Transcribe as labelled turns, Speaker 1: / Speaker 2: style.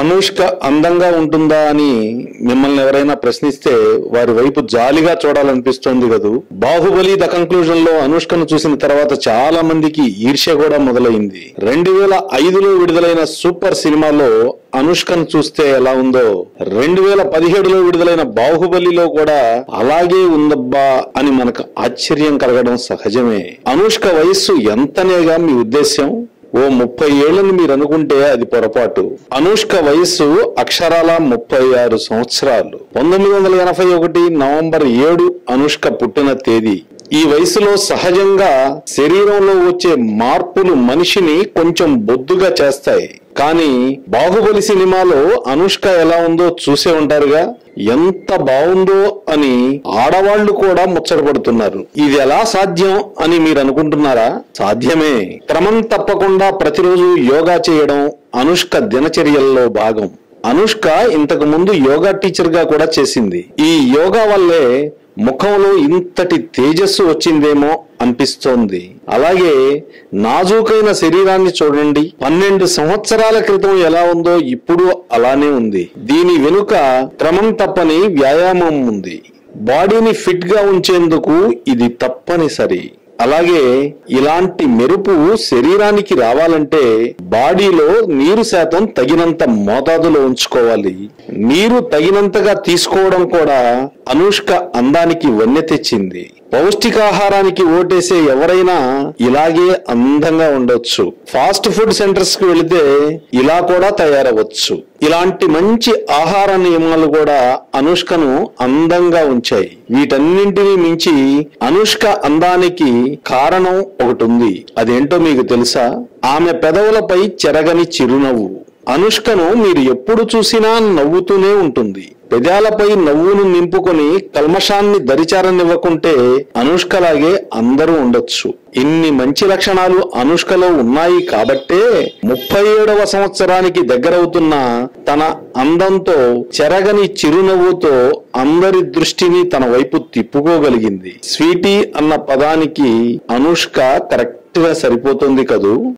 Speaker 1: అనుష్క అందంగా ఉంటుందా అని మిమ్మల్ని ఎవరైనా ప్రశ్నిస్తే వారి వైపు జాలిగా చూడాలనిపిస్తోంది కదూ. బాహుబలి ద కంక్లూజన్లో అనుష్కను చూసిన తర్వాత చాలా మందికి ఈర్ష్య కూడా మొదలైంది. రెండు వేల ఐదులో విడుదలైన సూపర్ సినిమాలో అనుష్కను చూస్తే ఎలా ఉందో రెండు వేల పదిహేడులో విడుదలైన బాహుబలిలో కూడా అలాగే ఉందబ్బా అని మనకు ఆశ్చర్యం కలగడం సహజమే. అనుష్క వయస్సు ఎంతనేగా మీ ఉద్దేశ్యం? ఓ ముప్పై ఏళ్ళని మీరు అనుకుంటే అది పొరపాటు. అనుష్క వయస్సు అక్షరాల ముప్పై ఆరు సంవత్సరాలు. పంతొమ్మిది వందల ఎనభై ఒకటి నవంబర్ ఏడు అనుష్క పుట్టిన తేదీ. ఈ వయసులో సహజంగా శరీరంలో వచ్చే మార్పులు మనిషిని కొంచెం బొద్దుగా చేస్తాయి. కానీ బాహుబలి సినిమాలో అనుష్క ఎలా ఉందో చూసే ఉంటారుగా? ఎంత బాగుందో అని ఆడవాళ్ళు కూడా ముచ్చటపడుతున్నారు. ఇది ఎలా సాధ్యం అని మీరు అనుకుంటున్నారా? సాధ్యమే. క్రమం తప్పకుండా ప్రతిరోజు యోగా చేయడం అనుష్క దినచర్యల్లో భాగం. అనుష్క ఇంతకు ముందు యోగా టీచర్గా కూడా చేసింది. ఈ యోగా వల్లే ముఖంలో ఇంతటి తేజస్సు వచ్చిందేమో అనిపిస్తోంది. అలాగే నాజూకైన శరీరాన్ని చూడండి. పన్నెండు సంవత్సరాల క్రితం ఎలా ఉందో ఇప్పుడు అలానే ఉంది. దీని వెనుక క్రమం తప్పని వ్యాయామం ఉంది. బాడీని ఫిట్గా ఉంచేందుకు ఇది తప్పనిసరి. అలాగే ఇలాంటి మెరుపు శరీరానికి రావాలంటే బాడీలో నీరు శాతం తగినంత మోతాదులో ఉంచుకోవాలి. నీరు తగినంతగా తీసుకోవడం కూడా అనుష్క అందానికి వన్నె తెచ్చింది. పౌష్టికాహారానికి ఓటేసే ఎవరైనా ఇలాగే అందంగా ఉండొచ్చు. ఫాస్ట్ ఫుడ్ సెంటర్స్కు వెళితే ఇలా కూడా తయారవచ్చు. ఇలాంటి మంచి ఆహార నియమాలు కూడా అనుష్కను అందంగా ఉంచాయి. వీటన్నింటినీ మించి అనుష్క అందానికి కారణం ఒకటి ఉంది అదేంటో మీకు తెలుసా? ఆమె పెదవులపై చెరగని చిరునవ్వు. అనుష్కను మీరు ఎప్పుడు చూసినా నవ్వుతూనే ఉంటుంది. పెదాలపై నవ్వును నింపుకొని కల్మషాన్ని దరిచారనివ్వకుంటే అనుష్కలాగే అందరూ ఉండొచ్చు. ఇన్ని మంచి లక్షణాలు అనుష్కలో ఉన్నాయి కాబట్టే ముప్పై ఏడవ సంవత్సరానికి దగ్గరవుతున్న తన అందంతో చెరగని చిరునవ్వుతో అందరి దృష్టిని తన వైపు తిప్పుకోగలిగింది. స్వీటీ అన్న పదానికి అనుష్క కరెక్ట్గా సరిపోతుంది కదూ?